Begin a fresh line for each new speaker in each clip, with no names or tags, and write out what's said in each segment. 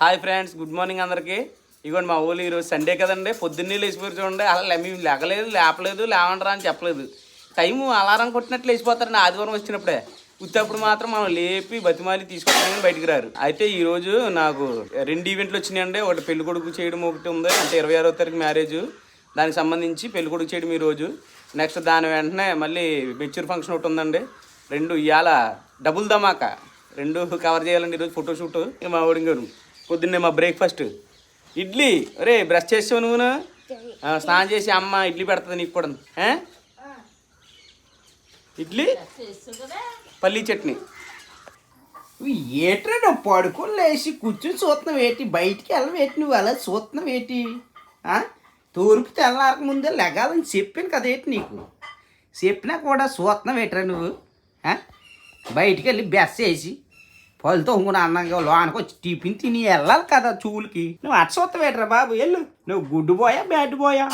Hi friends good morning అందరికీ. ఇగోండి మా ఊళ్ళు ఈరోజు సండే కదండి. పొద్దున్నే లేచిపోయి చూడండి. అలా మేము లేగలేదు లేపలేదు లేవండరా అని చెప్పలేదు. టైము అలారం కొట్టినట్లు లేచిపోతారండి ఆదివారం వచ్చినప్పుడే. ఉత్తప్పుడు మాత్రం మనం లేపి బతిమాలి తీసుకొస్తామని బయటికి రారు. అయితే ఈరోజు నాకు రెండు ఈవెంట్లు వచ్చినాయండి. ఒకటి పెళ్ళి కొడుకు చేయడం ఒకటి ఉంది. అంటే ఇరవై ఆరో తారీఖు మ్యారేజ్. దానికి సంబంధించి పెళ్ళి కొడుకు చేయడం ఈ రోజు. నెక్స్ట్ దాని వెంటనే మళ్ళీ మెచ్యూర్ ఫంక్షన్ ఒకటి ఉందండి. రెండు ఇవాళ డబుల్ ధమాకా. రెండు కవర్ చేయాలండి ఈరోజు ఫోటోషూట్ మా ఓడింగ్ గారు పొద్దున్నే మా బ్రేక్ఫాస్ట్. ఇడ్లీ. అరే బ్రష్ చేసావు నువ్వు స్నానం చేసి అమ్మ ఇడ్లీ పెడుతుంది నీకు కూడా ఇడ్లీ? పల్లీ చట్నీ.
ఏట్రా నువ్వు పడుకొని లేచి కూర్చొని చూస్తున్నావు ఏంటి? బయటికి వెళ్ళవేటి నువ్వు? అలా చూస్తున్నావు ఏంటి? తూర్పు తెల్లారక ముందే లెగాలని చెప్పాను కదా ఏంటి నీకు? చెప్పినా కూడా చూస్తున్నావు ఏట్రా నువ్వు? బయటికి వెళ్ళి బెస్ వేసి పళ్ళతో ఇంకొన అన్నంగా లోనకి వచ్చి టిఫిన్ తిని వెళ్ళాలి కదా చూలకి. నువ్వు అట్ట చూస్తావు బాబు వెళ్ళు. నువ్వు గుడ్డు పోయా బ్యాడ్ పోయా?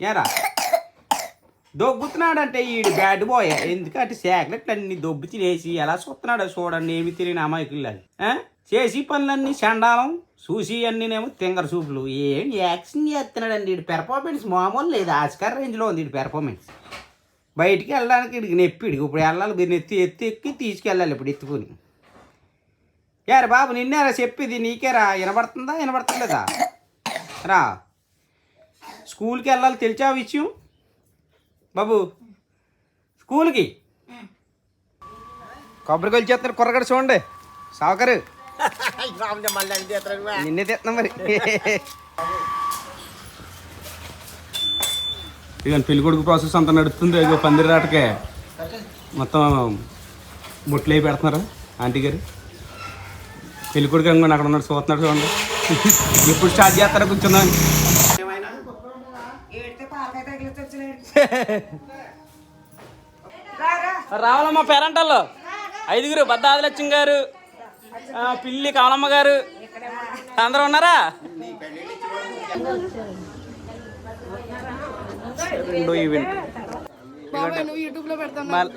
ఏరా? దొబ్బుతున్నాడంటే ఈడు బ్యాడ్ బాయ్ ఎందుకంటే శాకలెట్లు అన్ని దొబ్బు తినేసి ఎలా చూస్తున్నాడో చూడండి ఏమి తిరిగిన అమాయకులు అది. చేసి పనులన్నీ చండాలం చూసి అన్నీనేమో తింగర చూపులు ఏం యాక్షన్ చేస్తున్నాడండి వీడి పెర్ఫార్మెన్స్ మామూలు లేదు. ఆస్కార్ రేంజ్లో ఉంది వీడి పెర్ఫార్మెన్స్ బయటికి వెళ్ళడానికి ఇడికి నొప్పి. ఇడికి ఇప్పుడు వెళ్ళాలి దీన్ని ఎత్తి ఎత్తి ఎక్కి తీసుకెళ్ళాలి ఇప్పుడు ఎత్తుకొని. యారు బాబు నిన్నేరా చెప్పేది నీకేరా? వినబడుతుందా? వినబడతలేదా రా. స్కూల్కి వెళ్ళాలి తెలిసా విషయం? బాబు స్కూల్కి? కొబ్బరికాయలు చేస్తారు కుర్రగడ చూడండి. సావుకారు. నిన్నే తెస్తున్నాం మరి.
ఇక పెళ్ళి కొడుకు ప్రాసెస్ అంతా నడుస్తుంది. ఇక పందిరి రాటకే. మొత్తం బొట్లు అయి పెడుతున్నారు. ఆంటీ గారు. పెళ్ళి కొడుకు అనుకోండి అక్కడ ఉన్నాడు చూస్తున్నాడు చూడండి. ఎప్పుడు స్టార్ట్ చేస్తారో కూర్చున్నాను రావాలమ్మా పేరంటాల్లో. ఐదుగురు బద్దాదిలక్ష్మి గారు ఆ, పిల్లి కావలమ్మ గారు. అందరూ ఉన్నారా? రెండో ఈవెంట్.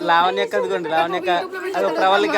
లావణ్యక్క అదిగోండి లావణ్యక్క అది ప్రవళిక.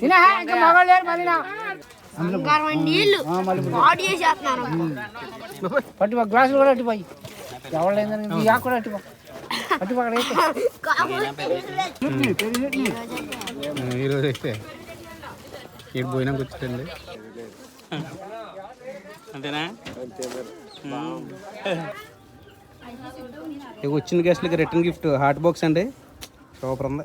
తినా ఇంకా పట్టి గ్లాసులు కూడా అట్టిపోయి. ఎవరు కూడా అట్టిపో.
ఈరోజు అయితే ఏడు పోయినా కూర్చోండి అంతేనా? ఇక వచ్చిన గెస్ట్లకి రిటర్న్ గిఫ్ట్ హాట్ బాక్స్ అండి. సూపర్ ఉంది.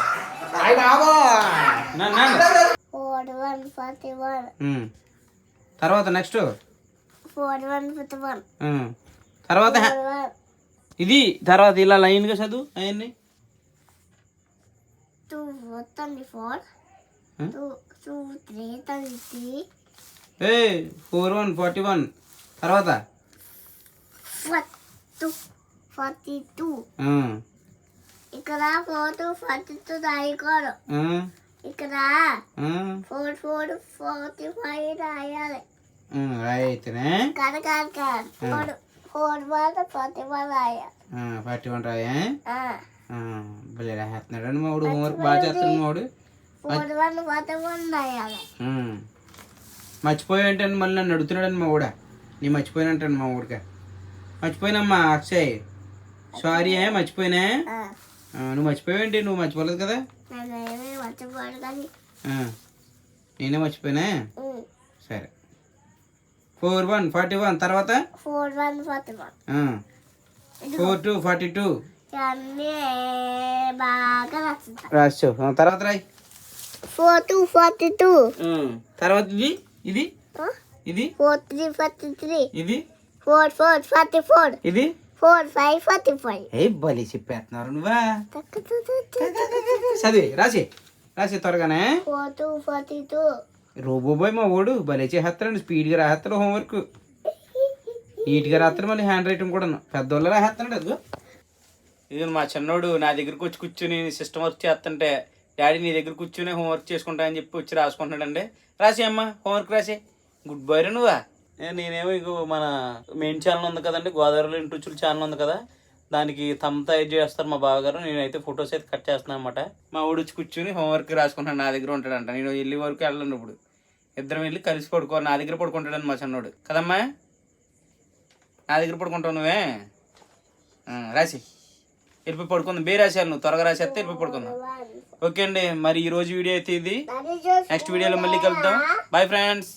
తర్వాత నెక్స్ట్? తర్వాత ఇది తర్వాత ఇలా లైన్గా చదువు అవన్నీ? ఏ ఫోర్. One forty one. తర్వాత?
Forty two. ఇక్కడ ఫోర్ టూ ఫార్టీ టూ రాయకూడదు ఇక్కడ ఫోర్ ఫోర్ ఫార్టీ ఫైవ్ రాయాలి.
ఆ, అయితేనే
కాదు కాదు కాదు. Four four one forty one రాయాలి.
ఫార్టీ వన్ రాయా. భలే రాస్తున్నాడు అండి మావాడు హోంవర్క్ బాగా చేస్తాడు మావాడు.
ఫోర్ వన్ ఫార్టీ వన్ రాయాలి.
ఉమ్. మర్చిపోయాయంటే మళ్ళీ నన్ను అడుగుతున్నాడని మా ఊడ నీ మర్చిపోయినంటాను మా ఊడిక మర్చిపోయినమ్మా అక్షయ్. సారీ మర్చిపోయినా?
నువ్వు మర్చిపోయావేంటి? నువ్వు మర్చిపోలేదు కదా? నేనే మర్చిపోయినా. సరే. ఫోర్ వన్ ఫార్టీ వన్ తర్వాత?
Four one forty one.
Four two forty two. రాసు తర్వాత రాయి.
Four two forty two.
తర్వాత ఇది? ఇది? ఇది?
Four three forty three.
ఇది?
Four four forty four.
ఇది?
Four five forty five.
ఏ బలి చెప్పేస్తున్నారు నువ్వా? చదివి రాసి రాసి త్వరగానే.
Four two forty two.
రోబోబాయ్ మా ఓడు భలే చేసేస్తాడు స్పీడ్గా రాసేస్తాడు హోంవర్క్. నీట్గా రాస్తాడు మళ్ళీ హ్యాండ్ రైటింగ్ కూడా పెద్దోళ్ళు రాసేస్తున్నాడు అదిగో.
ఇది మా చిన్నోడు నా దగ్గరికి వచ్చి కూర్చుని సిస్టమ్ వర్క్ చేస్తుంటే డాడీ నీ దగ్గర కూర్చుని హోంవర్క్ చేసుకుంటా అని చెప్పి వచ్చి రాసుకుంటున్నాడండి. రాసి అమ్మా హోంవర్క్ రాసి గుడ్ బై రా నువ్వా? నేనేమో ఇగో మన మెయిన్ ఛానల్ ఉంది కదండి గోదావరిలో ఇంటి ఛానల్ ఉంది కదా. దానికి తమతా ఇది చేస్తారు మా బావగారు. నేనైతే ఫొటోస్ అయితే కట్ చేస్తున్నాను అనమాట మా ఊడు వచ్చి కూర్చుని హోంవర్క్ రాసుకుంటాను నా దగ్గర ఉంటాడంట. నేను వెళ్ళి వరకు వెళ్ళను ఇప్పుడు. ఇద్దరం వెళ్ళి కలిసి పడుకో నా దగ్గర పడుకుంటాడని మా చిన్నోడు. కదమ్మా? నా దగ్గర పడుకుంటావు నువ్వే? రాసి. వెళ్ళిపోయి పడుకుందాం. బే రాశాను నువ్వు. త్వరగా రాసేస్తే వెళ్ళిపోయి పడుకుందాం. ఓకే అండి. మరి ఈ రోజు వీడియో అయితే ఇది. నెక్స్ట్ వీడియోలో మళ్ళీ కలుద్దాం. Bye friends